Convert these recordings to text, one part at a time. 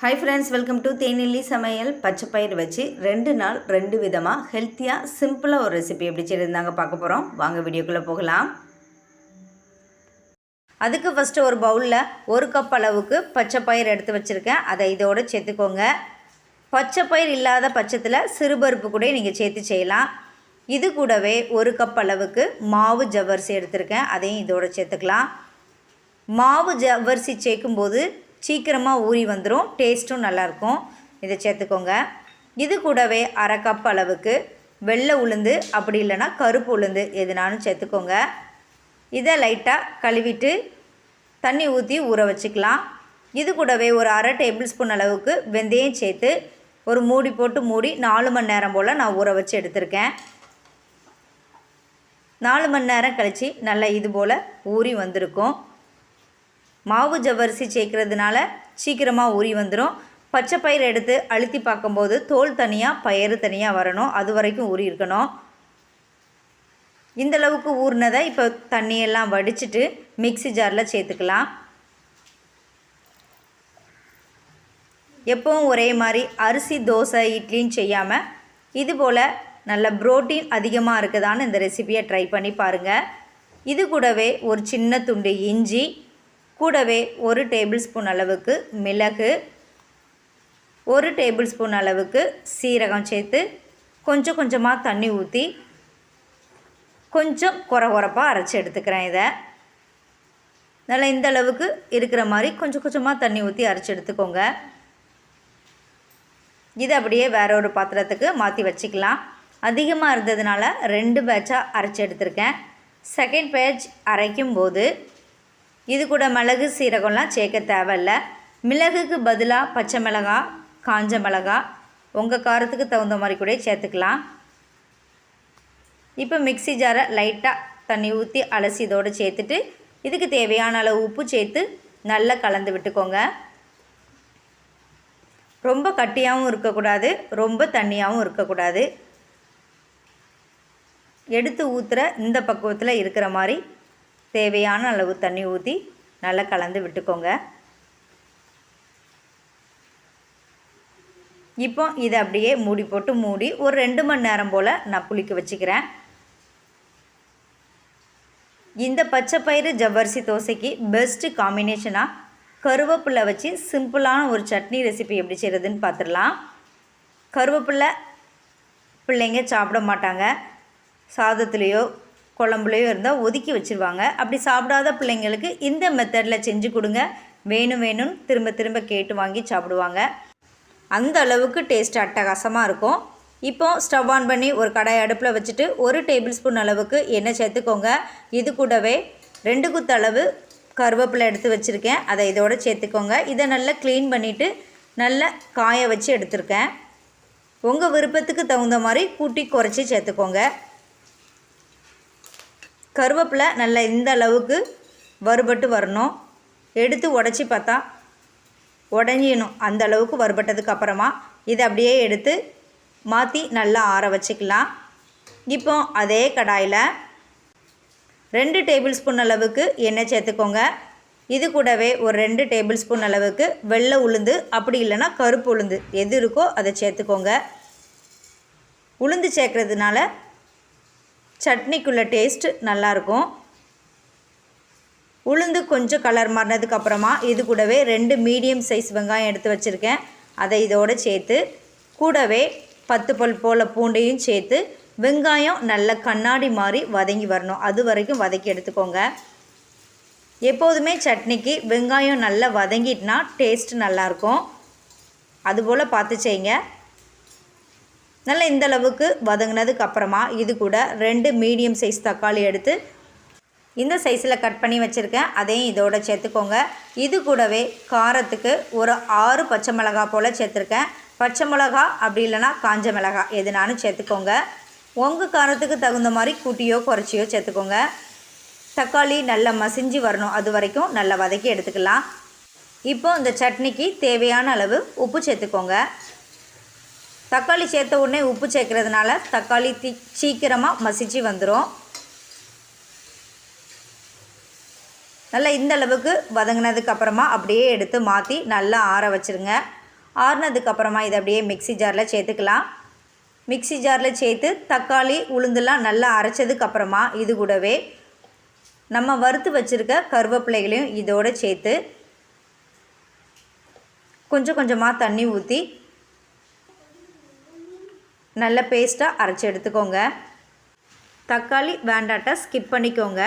Hi friends welcome to தேனிலி சமையல். பச்சை பயிர் வச்சு ரெண்டு நாள் ரெண்டு விதமாக ஹெல்த்தியாக சிம்பிளாக ஒரு ரெசிபி எப்படி செய்யிருந்தாங்க பார்க்க போகிறோம் வாங்க வீடியோக்குள்ளே போகலாம். அதுக்கு ஃபஸ்ட்டு ஒரு பவுலில் ஒரு கப் அளவுக்கு பச்சை பயிர் எடுத்து வச்சுருக்கேன். அதை இதோடு சேர்த்துக்கோங்க. பச்சை பயிர் இல்லாத பட்சத்தில் சிறுபருப்பு கூட நீங்கள் சேர்த்து செய்யலாம். இது கூடவே ஒரு கப் அளவுக்கு மாவு ஜவ்வரிசி எடுத்திருக்கேன். அதையும் இதோடு சேர்த்துக்கலாம். மாவு ஜவ்வரிசி சேர்க்கும்போது சீக்கிரமாக ஊறி வந்துடும் டேஸ்ட்டும் நல்லாயிருக்கும் இதை சேர்த்துக்கோங்க. இது கூடவே அரை கப் அளவுக்கு வெள்ளை உளுந்து அப்படி இல்லைன்னா கருப்பு உளுந்து எதுனாலும் சேர்த்துக்கோங்க. இதை லைட்டாக கழுவிட்டு தண்ணி ஊற்றி ஊற வச்சுக்கலாம். இது கூடவே ஒரு அரை டேபிள் ஸ்பூன் அளவுக்கு வெந்தயம் சேர்த்து ஒரு மூடி போட்டு மூடி நாலு மணி நேரம் போல் நான் ஊற வச்சு எடுத்திருக்கேன். நாலு மணி நேரம் கழித்து நல்லா இது போல் ஊறி வந்திருக்கும். மாவு ஜவ்வரிசி சேர்க்கறதுனால சீக்கிரமாக ஊறி வந்துடும் பச்சை பயிர் எடுத்து அழுத்தி பார்க்கும்போது தோல் தனியாக பயிறு தனியாக வரணும். அது வரைக்கும் ஊறி இருக்கணும். இந்த அளவுக்கு ஊறினதை இப்போ தண்ணியெல்லாம் வடிச்சிட்டு மிக்ஸி ஜாரில் சேர்த்துக்கலாம். எப்பவும் ஒரே மாதிரி அரிசி தோசை இட்லின்னு செய்யாமல் இது போல் நல்ல புரோட்டீன் அதிகமாக இருக்குதான்னு இந்த ரெசிபியை ட்ரை பண்ணி பாருங்கள் இது கூடவே ஒரு சின்ன துண்டு இஞ்சி கூடவே ஒரு டேபிள் ஸ்பூன் அளவுக்கு மிளகு ஒரு டேபிள் ஸ்பூன் அளவுக்கு சீரகம் சேர்த்து கொஞ்சம் கொஞ்சமாக தண்ணி ஊற்றி கொஞ்சம் குறை குறைப்பாக அரைச்சி எடுத்துக்கிறேன் இதை. நல்லா இந்த அளவுக்கு இருக்கிற மாதிரி கொஞ்சம் கொஞ்சமாக தண்ணி ஊற்றி அரைச்சி எடுத்துக்கோங்க. இதை அப்படியே வேற ஒரு பாத்திரத்துக்கு மாற்றி வச்சுக்கலாம். அதிகமாக இருந்ததுனால ரெண்டு பேட்சாக அரைச்சி எடுத்திருக்கேன். செகண்ட் பேட்ச் அரைக்கும் போது இது கூட மிளகு சீரகம்லாம் சேர்க்க தேவையில்ல. மிளகுக்கு பதிலாக பச்சை மிளகா காஞ்ச மிளகா உங்கள் காரத்துக்கு தகுந்த மாதிரி கூட சேர்த்துக்கலாம். இப்போ மிக்ஸி ஜாரை லைட்டாக தண்ணி ஊற்றி அலசி இதோடு சேர்த்துட்டு இதுக்கு தேவையான அளவு உப்பு சேர்த்து நல்லா கலந்து விட்டுக்கோங்க. ரொம்ப கட்டியாகவும் இருக்கக்கூடாது ரொம்ப தண்ணியாகவும் இருக்கக்கூடாது. எடுத்து ஊற்றுற இந்த பக்குவத்தில் இருக்கிற மாதிரி தேவையான அளவு தண்ணி ஊற்றி நல்லா கலந்து விட்டுக்கோங்க. இப்போ இதை அப்படியே மூடி போட்டு மூடி ஒரு ரெண்டு மணி நேரம் போல் நான் புளிக்க வச்சுக்கிறேன். இந்த பச்சை பயிறு ஜவ்வரிசி தோசைக்கு பெஸ்ட்டு காம்பினேஷனாக கருவேப்பிலை வச்சு சிம்பிளான ஒரு சட்னி ரெசிபி எப்படி செய்கிறதுன்னு பார்த்துடலாம் கருவேப்பிலை பிள்ளைங்க சாப்பிட மாட்டாங்க. சாதத்துலேயோ குழம்புலையோ இருந்தால் ஒதுக்கி வச்சுருவாங்க. அப்படி சாப்பிடாத பிள்ளைங்களுக்கு இந்த மெத்தடில் செஞ்சு கொடுங்க. வேணும் வேணும்னு திரும்ப திரும்ப கேட்டு வாங்கி சாப்பிடுவாங்க. அந்த அளவுக்கு டேஸ்ட் அட்டகாசமாக இருக்கும். இப்போ ஸ்டவ் ஆன் பண்ணி ஒரு கடாய் அடுப்பில் வச்சுட்டு ஒரு டேபிள் ஸ்பூன் அளவுக்கு எண்ணெய் சேர்த்துக்கோங்க. இது கூடவே ரெண்டு குத்து அளவு கருவேப்பிலை எடுத்து வச்சுருக்கேன். அதை இதோடு சேர்த்துக்கோங்க. இதை நல்லா க்ளீன் பண்ணிவிட்டு நல்லா காய வச்சு எடுத்திருக்கேன். உங்கள் விருப்பத்துக்கு தகுந்த மாதிரி கூட்டி குறைச்சி சேர்த்துக்கோங்க. கருவேப்பிலை நல்லா இந்த அளவுக்கு வறுபட்டு வரணும். எடுத்து உடச்சி பார்த்தா உடஞ்சிடணும். அந்த அளவுக்கு வறுபட்டதுக்கு அப்புறமா இதை அப்படியே எடுத்து மாற்றி நல்லா ஆற வச்சுக்கலாம். இப்போ அதே கடாயில் ரெண்டு டேபிள் ஸ்பூன் அளவுக்கு எண்ணெய் சேர்த்துக்கோங்க. இது கூடவே ஒரு ரெண்டு டேபிள் ஸ்பூன் அளவுக்கு வெள்ளை உளுந்து அப்படி இல்லைன்னா கருப்பு உளுந்து எது இருக்கோ அதை சேர்த்துக்கோங்க. உளுந்து சேர்க்குறதுனால சட்னிக்குள்ளே டேஸ்ட்டு நல்லாயிருக்கும் உளுந்து கொஞ்சம் கலர் மாறினதுக்கப்புறமா இது கூடவே ரெண்டு மீடியம் சைஸ் வெங்காயம் எடுத்து வச்சுருக்கேன். அதை இதோடு சேர்த்து கூடவே பத்து பல் போல் பூண்டையும் சேர்த்து வெங்காயம் நல்ல கண்ணாடி மாதிரி வதங்கி வரணும். அது வரைக்கும் வதக்கி எடுத்துக்கோங்க. எப்போதுமே சட்னிக்கு வெங்காயம் நல்லா வதங்கிட்டுனா டேஸ்ட் நல்லாயிருக்கும் அதுபோல் பார்த்து செய்யுங்க. நல்லா இந்தளவுக்கு வதங்கினதுக்கு அப்புறமா இது கூட ரெண்டு மீடியம் சைஸ் தக்காளி எடுத்து இந்த சைஸில் கட் பண்ணி வச்சுருக்கேன். அதையும் இதோட சேர்த்துக்கோங்க. இது கூடவே காரத்துக்கு ஒரு ஆறு பச்சை மிளகா போல் சேர்த்துருக்கேன். பச்சை மிளகா அப்படி இல்லைனா காஞ்ச மிளகா எதுனாலும் சேர்த்துக்கோங்க. உங்கள் காரத்துக்கு தகுந்த மாதிரி கூட்டியோ குறைச்சியோ சேர்த்துக்கோங்க. தக்காளி நல்லா மசிஞ்சு வரணும். அது வரைக்கும் நல்லா வதக்கி எடுத்துக்கலாம். இப்போ இந்த சட்னிக்கு தேவையான அளவு உப்பு சேர்த்துக்கோங்க. தக்காளி சேர்த்த உடனே உப்பு சேர்க்கறதுனால தக்காளி தி சீக்கிரமாக மசிச்சு வந்துடும் நல்லா இந்த அளவுக்கு வதங்கினதுக்கு அப்புறமா அப்படியே எடுத்து மாற்றி நல்லா ஆற வச்சுருங்க. ஆறுனதுக்கப்புறமா இதை அப்படியே மிக்ஸி ஜாரில் சேர்த்துக்கலாம். மிக்ஸி ஜாரில் சேர்த்து தக்காளி உளுந்துலாம் நல்லா அரைச்சதுக்கப்புறமா இது கூடவே நம்ம வறுத்து வச்சுருக்க கருவேப்பிலைகளையும் இதோடு சேர்த்து கொஞ்சம் கொஞ்சமாக தண்ணி ஊற்றி நல்ல பேஸ்ட்டாக அரைச்சி எடுத்துக்கோங்க. தக்காளி வேண்டாட்டை ஸ்கிப் பண்ணிக்கோங்க.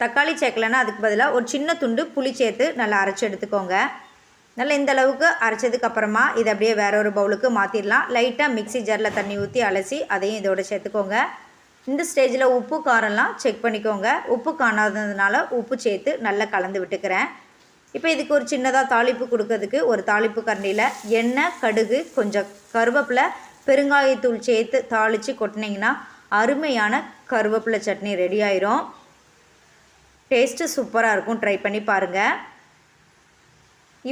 தக்காளி சேர்க்கலன்னா அதுக்கு பதிலாக ஒரு சின்ன துண்டு புளி சேர்த்து நல்லா அரைச்சி எடுத்துக்கோங்க. நல்லா இந்த அளவுக்கு அரைச்சதுக்கு அப்புறமா இதை அப்படியே வேற ஒரு பவுலுக்கு மாற்றிடலாம் லைட்டாக மிக்ஸி ஜாரில் தண்ணி ஊற்றி அலசி அதையும் இதோட சேர்த்துக்கோங்க. இந்த ஸ்டேஜில் உப்பு காரம்லாம் செக் பண்ணிக்கோங்க. உப்பு காணாததுனால உப்பு சேர்த்து நல்லா கலந்து விட்டுக்கிறேன். இப்போ இதுக்கு ஒரு சின்னதாக தாளிப்பு கொடுக்கறதுக்கு ஒரு தாளிப்பு கரண்டியில் எண்ணெய் கடுகு கொஞ்சம் கருவேப்பிலை பெருங்காயத்தூள் சேர்த்து தாளித்து கொட்டினீங்கன்னா அருமையான கருவேப்பிலை சட்னி ரெடி ஆயிரும். டேஸ்ட்டு சூப்பராக இருக்கும். ட்ரை பண்ணி பாருங்கள்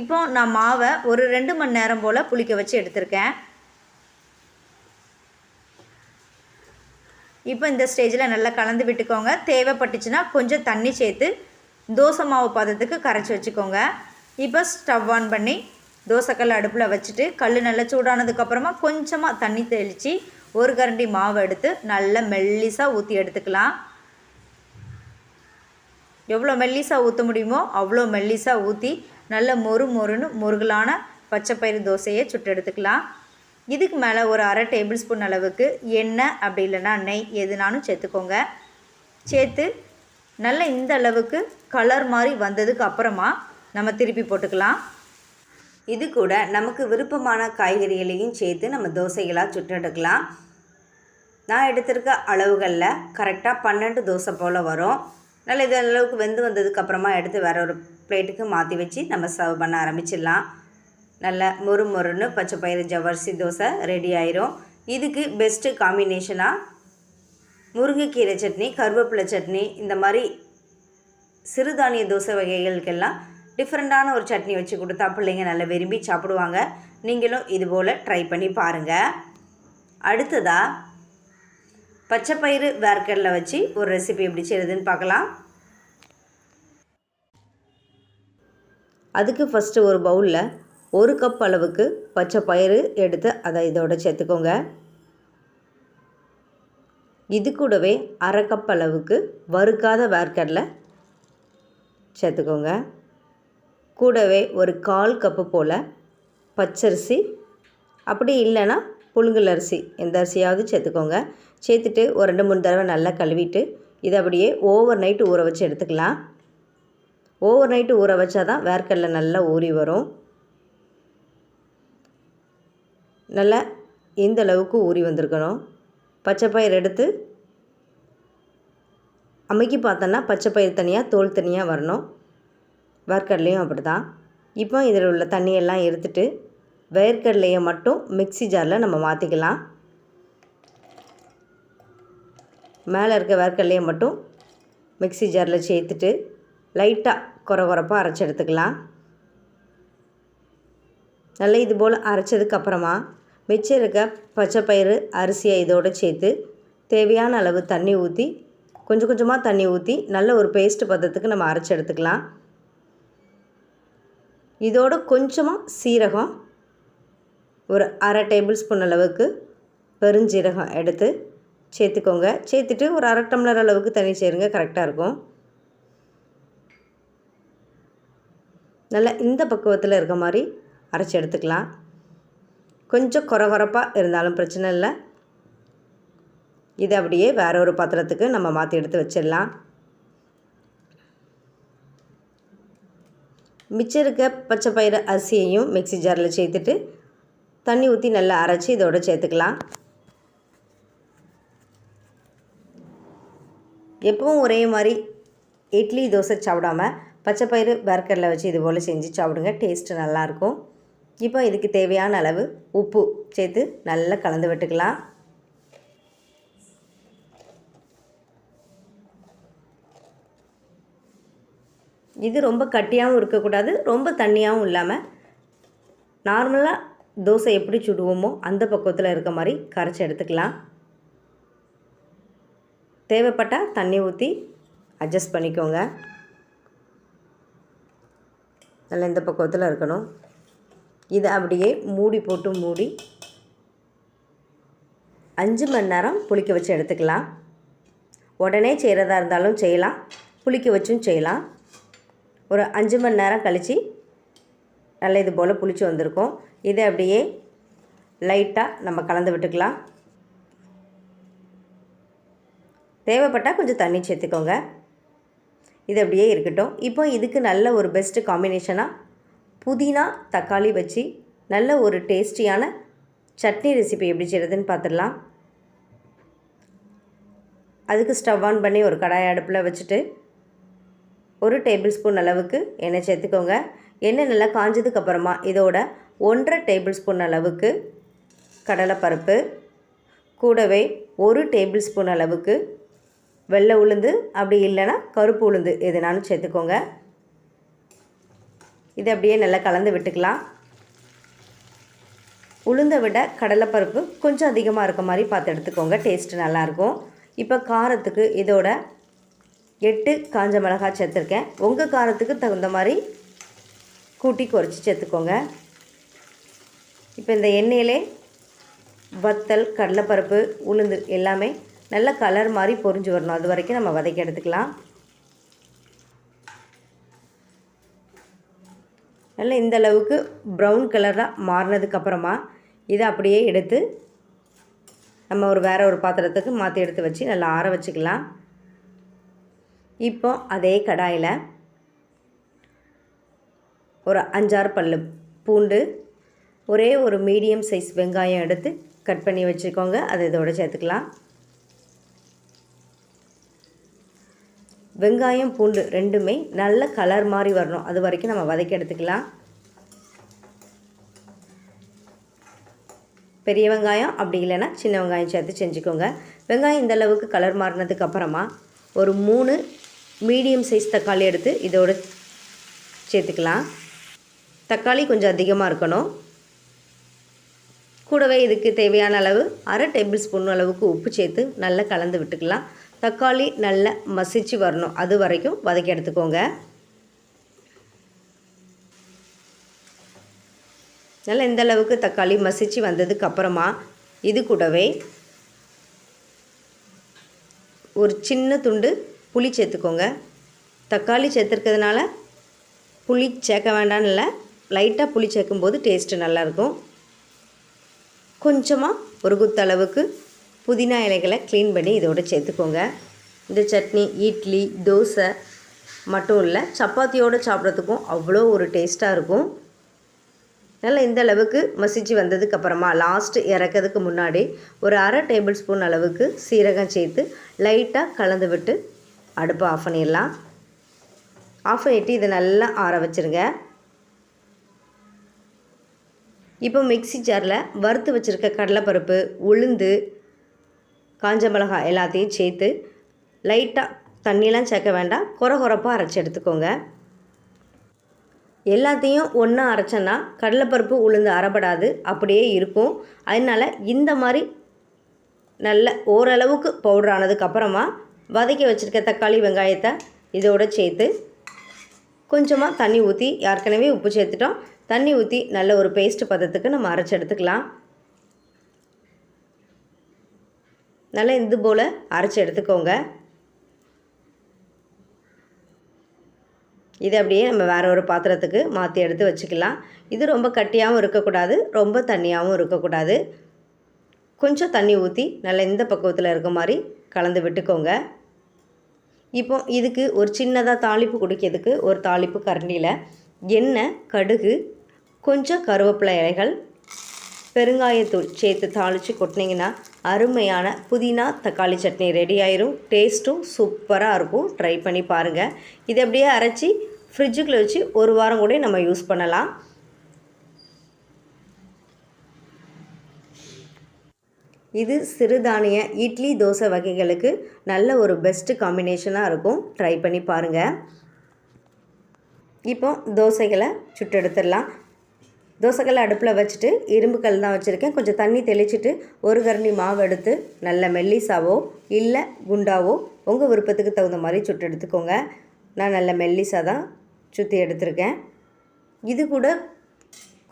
இப்போ நான் மாவை ஒரு ரெண்டு மணி நேரம் போல் புளிக்க வச்சு எடுத்திருக்கேன். இப்போ இந்த ஸ்டேஜில் நல்லா கலந்து விட்டுக்கோங்க. தேவைப்பட்டுச்சுன்னா கொஞ்சம் தண்ணி சேர்த்து தோசை மாவு பதத்துக்கு கரைச்சி வச்சுக்கோங்க. இப்போ ஸ்டவ் ஆன் பண்ணி தோசைக்கல் அடுப்பில் வச்சுட்டு கல் நல்லா சூடானதுக்கப்புறமா கொஞ்சமாக தண்ணி தெளித்து ஒரு கரண்டி மாவு எடுத்து நல்லா மெல்லிசாக ஊற்றி எடுத்துக்கலாம். எவ்வளோ மெல்லிசாக ஊற்ற முடியுமோ அவ்வளோ மெல்லிசாக ஊற்றி நல்ல மொறு மொறுன்னு முருகலான பச்சைப்பயிறு தோசையை சுட்டு எடுத்துக்கலாம். இதுக்கு மேலே ஒரு அரை டேபிள் ஸ்பூன் அளவுக்கு எண்ணெய் அப்படி இல்லைன்னா நெய் எதுனாலும் சேர்த்துக்கோங்க. சேர்த்து நல்ல இந்த அளவுக்கு கலர் மாதிரி வந்ததுக்கு அப்புறமா நம்ம திருப்பி போட்டுக்கலாம். இது கூட நமக்கு விருப்பமான காய்கறிகளையும் சேர்த்து நம்ம தோசைகளாக சுட்டெடுக்கலாம் நான் எடுத்திருக்க அளவுகளில் கரெக்டாக பன்னெண்டு தோசை போல் வரும். நல்ல இது அளவுக்கு வெந்து வந்ததுக்கப்புறமா எடுத்து வேற ஒரு பிளேட்டுக்கு மாற்றி வச்சு நம்ம சர்வ் பண்ண ஆரம்பிச்சிடலாம். நல்ல மொறு மொறுன்னு பச்சை பயிறு ஜவரிசி தோசை ரெடி ஆயிரும். இதுக்கு பெஸ்ட்டு காம்பினேஷனாக முருங்கைக்கீரை சட்னி கருவேப்பிலை சட்னி இந்த மாதிரி சிறுதானிய தோசை வகைகளுக்கெல்லாம் டிஃப்ரெண்ட்டான ஒரு சட்னி வச்சு கொடுத்தா பிள்ளைங்க நல்லா விரும்பி சாப்பிடுவாங்க. நீங்களும் இதுபோல் ட்ரை பண்ணி பாருங்கள் அடுத்ததாக பச்சைப்பயிறு வேர்க்கடலை வச்சு ஒரு ரெசிபி எப்படி செய்யுதுன்னு பார்க்கலாம். அதுக்கு ஃபஸ்ட்டு ஒரு பவுலில் ஒரு கப் அளவுக்கு பச்சை பயிறு எடுத்து அதை இதோட சேர்த்துக்கோங்க. இது கூடவே அரை கப் அளவுக்கு வறுக்காத வேர்க்கடலை சேர்த்துக்கோங்க. கூடவே ஒரு கால் கப்பு போல் பச்சரிசி அப்படி இல்லைன்னா புழுங்கல் அரிசி. எந்த அரிசியாவது சேர்த்துக்கோங்க. சேர்த்துட்டு ஒரு ரெண்டு மூணு தடவை நல்லா கழுவிட்டு இதை அப்படியே ஓவர் நைட்டு ஊற வச்சு எடுத்துக்கலாம். ஓவர் நைட்டு ஊற வச்சா தான் வேர்க்கடலை நல்லா ஊறி வரும். நல்லா இந்த அளவுக்கு ஊறி வந்திருக்கணும். பச்சைப்பயிர் எடுத்து அமைக்கி பார்த்தோன்னா பச்சைப்பயிர் தனியாக தோல் தனியாக வரணும். வேர்க்கடலையும் அப்படி தான் இப்போ இதில் உள்ள தண்ணியெல்லாம் எடுத்துட்டு வேர்க்கடலையை மட்டும் மிக்ஸி ஜாரில் நம்ம மாற்றிக்கலாம் மேலே இருக்க வேர்க்கடலையை மட்டும் மிக்சி ஜாரில் சேர்த்துட்டு லைட்டாக குறை குறைப்பாக அரைச்சி எடுத்துக்கலாம். நல்லா இது போல் அரைச்சதுக்கப்புறமா மிச்சம் இருக்க பச்சைப்பயிறு அரிசியை இதோடு சேர்த்து தேவையான அளவு தண்ணி ஊற்றி கொஞ்சம் கொஞ்சமாக தண்ணி ஊற்றி நல்ல ஒரு பேஸ்ட் பதத்துக்கு நம்ம அரைச்சி எடுத்துக்கலாம். இதோட கொஞ்சமாக சீரகம் ஒரு அரை டேபிள் ஸ்பூன் அளவுக்கு பெருஞ்சீரகம் எடுத்து சேர்த்துக்கோங்க. சேர்த்துட்டு ஒரு அரை டம்ளர் அளவுக்கு தண்ணி சேருங்க. கரெக்டாக இருக்கும். நல்லா இந்த பக்குவத்தில் இருக்க மாதிரி அரைச்சி எடுத்துக்கலாம். கொஞ்சம் குறகுறப்பாக இருந்தாலும் பிரச்சனை இல்லை. இதை அப்படியே வேற ஒரு பாத்திரத்துக்கு நம்ம மாற்றி எடுத்து வச்சிடலாம். மிச்சம் இருக்க பச்சை பயிறு அரிசியையும் மிக்ஸி ஜாரில் சேர்த்துட்டு தண்ணி ஊற்றி நல்லா அரைச்சி இதோட சேர்த்துக்கலாம். எப்பவும் ஒரே மாதிரி இட்லி தோசை சாப்பிடாம பச்சை பயிறு வேர்க்கடலை வச்சு இது போல் செஞ்சு சாப்பிடுங்க. டேஸ்ட்டு நல்லாயிருக்கும் இப்போ இதுக்கு தேவையான அளவு உப்பு சேர்த்து நல்லா கலந்து விட்டுக்கலாம். இது ரொம்ப கட்டியாகவும் இருக்கக்கூடாது ரொம்ப தண்ணியாகவும் இல்லாமல் நார்மலாக தோசை எப்படி சுடுவோமோ அந்த பக்கத்தில் இருக்க மாதிரி கரைச்சி எடுத்துக்கலாம். தேவைப்பட்டால் தண்ணி ஊற்றி அட்ஜஸ்ட் பண்ணிக்கோங்க. நல்லா இந்த பக்கத்தில் இருக்கணும். இதை அப்படியே மூடி போட்டு மூடி அஞ்சு மணி நேரம் புளிக்க வச்சு எடுத்துக்கலாம். உடனே செய்கிறதா இருந்தாலும் செய்யலாம் புளிக்க வச்சும் செய்யலாம். ஒரு அஞ்சு மணி நேரம் கழித்து நல்ல இது போல் புளிச்சு வந்திருக்கும். இதை அப்படியே லைட்டாக நம்ம கலந்து விட்டுக்கலாம். தேவைப்பட்டால் கொஞ்சம் தண்ணி சேர்த்துக்கோங்க. இது அப்படியே இருக்கட்டும். இப்போ இதுக்கு நல்ல ஒரு பெஸ்ட்டு காம்பினேஷனாக புதினா தக்காளி வச்சு நல்ல ஒரு டேஸ்டியான சட்னி ரெசிபி எப்படி செய்கிறதுன்னு பார்த்துடலாம் அதுக்கு ஸ்டவ் ஆன் பண்ணி ஒரு கடாய் அடுப்பில் வச்சுட்டு ஒரு டேபிள் ஸ்பூன் அளவுக்கு எண்ணெய் சேர்த்துக்கோங்க. எண்ணெய் நல்லா காஞ்சதுக்கப்புறமா இதோட ஒன்றரை டேபிள் ஸ்பூன் அளவுக்கு கடலைப்பருப்பு கூடவே ஒரு டேபிள் ஸ்பூன் அளவுக்கு வெள்ளை உளுந்து அப்படி இல்லைன்னா கருப்பு உளுந்து எதுனாலும் சேர்த்துக்கோங்க. இதை அப்படியே நல்லா கலந்து விட்டுக்கலாம். உளுந்தை விட கடலைப்பருப்பு கொஞ்சம் அதிகமாக இருக்க மாதிரி பார்த்து எடுத்துக்கோங்க. டேஸ்ட்டு நல்லாயிருக்கும் இப்போ காரத்துக்கு இதோட எட்டு காஞ்ச மிளகாய் சேர்த்துருக்கேன். உங்கள் காரத்துக்கு தகுந்த மாதிரி கூட்டி குறைச்சி சேர்த்துக்கோங்க. இப்போ இந்த எண்ணெயிலே வத்தல் கடலைப்பருப்பு உளுந்து எல்லாமே நல்ல கலர் மாதிரி பொரிஞ்சு வரணும். அது வரைக்கும் நம்ம வதக்கி எடுத்துக்கலாம். நல்லா இந்த அளவுக்கு ப்ரௌன் கலராக மாறினதுக்கப்புறமா இதை அப்படியே எடுத்து நம்ம ஒரு வேறு ஒரு பாத்திரத்துக்கு மாற்றி எடுத்து வச்சு நல்லா ஆற வச்சுக்கலாம். இப்போ அதே கடாயில் ஒரு அஞ்சாறு பல்லு பூண்டு ஒரே ஒரு மீடியம் சைஸ் வெங்காயம் எடுத்து கட் பண்ணி வச்சுக்கோங்க. அதை இதோட சேர்த்துக்கலாம். வெங்காயம் பூண்டு ரெண்டுமே நல்ல கலர் மாதிரி வரணும். அது வரைக்கும் நம்ம வதக்கி எடுத்துக்கலாம். பெரிய வெங்காயம் அப்படி இல்லைன்னா சின்ன வெங்காயம் சேர்த்து செஞ்சுக்கோங்க. வெங்காயம் இந்த அளவுக்கு கலர் மாறினதுக்கு அப்புறமா ஒரு மூணு மீடியம் சைஸ் தக்காளி எடுத்து இதோட சேர்த்துக்கலாம். தக்காளி கொஞ்சம் அதிகமாக இருக்கணும். கூடவே இதுக்கு தேவையான அளவு அரை டேபிள் ஸ்பூன் அளவுக்கு உப்பு சேர்த்து நல்லா கலந்து விட்டுக்கலாம். தக்காளி நல்லா மசிச்சு வரணும். அது வரைக்கும் வதக்கி எடுத்துக்கோங்க. நல்லா இந்த அளவுக்கு தக்காளி மசிச்சு வந்ததுக்கு அப்புறமா இது கூடவே ஒரு சின்ன துண்டு புளி சேர்த்துக்கோங்க. தக்காளி சேர்த்துருக்கிறதுனால புளி சேர்க்க வேண்டாம்னு இல்லை. லைட்டாக புளி சேர்க்கும்போது டேஸ்ட்டு நல்லாயிருக்கும். கொஞ்சமாக ஒரு குத்தளவுக்கு புதினா இலைகளை க்ளீன் பண்ணி இதோட சேர்த்துக்கோங்க. இந்த சட்னி இட்லி தோசை மட்டும் இல்லை சப்பாத்தியோடு சாப்பிட்றதுக்கும் அவ்வளோ ஒரு டேஸ்ட்டாக இருக்கும். நல்லா இந்த அளவுக்கு மசிச்சு வந்ததுக்கப்புறமா லாஸ்ட்டு இறக்கிறதுக்கு முன்னாடி ஒரு அரை டேபிள் ஸ்பூன் அளவுக்கு சீரகம் சேர்த்து லைட்டாக கலந்து விட்டு அடுப்பை ஆஃப் பண்ணிடலாம். ஆஃப் பண்ணிவிட்டு இதை நல்லா ஆற வச்சுருங்க. இப்போ மிக்சி ஜாரில் வறுத்து வச்சுருக்க கடலைப்பருப்பு உளுந்து காஞ்ச மிளகாய் எல்லாத்தையும் சேர்த்து லைட்டாக தண்ணியெலாம் சேர்க்க வேண்டாம். குறை குறைப்பாக அரைச்சி எடுத்துக்கோங்க. எல்லாத்தையும் ஒன்றா அரைச்சோன்னா கடலைப்பருப்பு உளுந்து அரைப்படாது. அப்படியே இருக்கும். அதனால் இந்த மாதிரி நல்ல ஓரளவுக்கு பவுடர் ஆனதுக்கப்புறமா வதக்கி வச்சுருக்க தக்காளி வெங்காயத்தை இதோடு சேர்த்து கொஞ்சமாக தண்ணி ஊற்றி ஏற்கனவே உப்பு சேர்த்துட்டோம். தண்ணி ஊற்றி நல்ல ஒரு பேஸ்ட்டு பதத்துக்கு நம்ம அரைச்சி எடுத்துக்கலாம். நல்லா இது போல் அரைச்சி எடுத்துக்கோங்க. இதை அப்படியே நம்ம வேறு ஒரு பாத்திரத்துக்கு மாற்றி எடுத்து வச்சுக்கலாம். இது ரொம்ப கட்டியாகவும் இருக்கக்கூடாது ரொம்ப தண்ணியாகவும் இருக்கக்கூடாது. கொஞ்சம் தண்ணி ஊற்றி நல்லா இந்த பக்குவத்தில் இருக்க மாதிரி கலந்து விட்டுக்கோங்க. இப்போ இதுக்கு ஒரு சின்னதாக தாளிப்பு குடிக்கிறதுக்கு ஒரு தாளிப்பு கரண்டியில் எண்ணெய் கடுகு கொஞ்சம் கருவேப்பிலை இலைகள் பெருங்காயத்தூள் சேர்த்து தாளித்து கொட்டினீங்கன்னா அருமையான புதினா தக்காளி சட்னி ரெடி ஆயிரும். டேஸ்ட்டும் சூப்பராக இருக்கும். ட்ரை பண்ணி பாருங்கள் இதை அப்படியே அரைச்சி ஃப்ரிட்ஜுக்குள்ளே வச்சு ஒரு வாரம் கூட நம்ம யூஸ் பண்ணலாம். இது சிறுதானிய இட்லி தோசை வகைகளுக்கு நல்ல ஒரு பெஸ்ட்டு காம்பினேஷனாக இருக்கும். ட்ரை பண்ணி பாருங்கள் இப்போ தோசைகளை சுட்டு எடுத்துடலாம் தோசைக்கல் அடுப்பில் வச்சுட்டு இரும்பு கல் தான் வச்சுருக்கேன். கொஞ்சம் தண்ணி தெளிச்சுட்டு ஒரு கரண்டி மாவு எடுத்து நல்ல மெல்லிசாவோ இல்லை குண்டாவோ உங்கள் விருப்பத்துக்கு தகுந்த மாதிரி சுட்டு எடுத்துக்கோங்க நான் நல்ல மெல்லிசாக தான் சுற்றி எடுத்திருக்கேன். இது கூட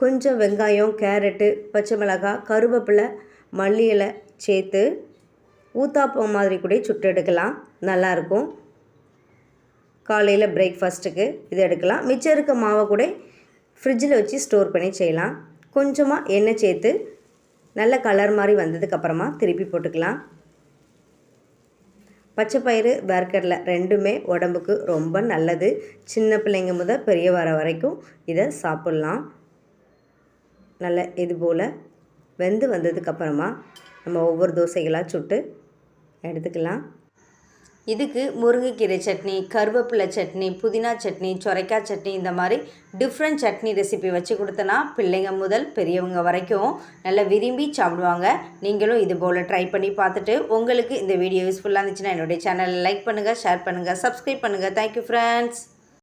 கொஞ்சம் வெங்காயம் கேரட்டு பச்சை மிளகாய் கருவேப்பிலை மல்லி இலை சேர்த்து ஊத்தாப்பம் மாதிரி கூட சுட்டு எடுக்கலாம். நல்லாயிருக்கும் காலையில் பிரேக்ஃபாஸ்ட்டுக்கு இது எடுக்கலாம். மிச்சம் இருக்க மாவை கூட ஃப்ரிட்ஜில் வச்சு ஸ்டோர் பண்ணி செய்யலாம். கொஞ்சமாக எண்ணெய் சேர்த்து நல்ல கலர் மாதிரி வந்ததுக்கப்புறமா திருப்பி போட்டுக்கலாம். பச்சை பயிறு வேர்க்கடலை ரெண்டுமே உடம்புக்கு ரொம்ப நல்லது. சின்ன பிள்ளைங்க முதல் பெரிய வர வரைக்கும் இதை சாப்பிட்லாம். நல்ல இது போல் வெந்து வந்ததுக்கப்புறமா நம்ம ஒவ்வொரு தோசைகளாக சுட்டு எடுத்துக்கலாம். இதுக்கு முருங்கைக்கீரை சட்னி கருவேப்பிலை சட்னி புதினா சட்னி சொரைக்காய் சட்னி இந்த மாதிரி டிஃப்ரெண்ட் சட்னி ரெசிபி வச்சு கொடுத்தனா பிள்ளைங்க முதல் பெரியவங்க வரைக்கும் நல்லா விரும்பி சாப்பிடுவாங்க. நீங்களும் இது போல் ட்ரை பண்ணி பார்த்துட்டு உங்களுக்கு இந்த வீடியோ யூஸ்ஃபுல்லாக இருந்துச்சுன்னா என்னுடைய சேனலை லைக் பண்ணுங்கள் ஷேர் பண்ணுங்கள் சப்ஸ்கிரைப் பண்ணுங்கள் தேங்க்யூ ஃப்ரெண்ட்ஸ்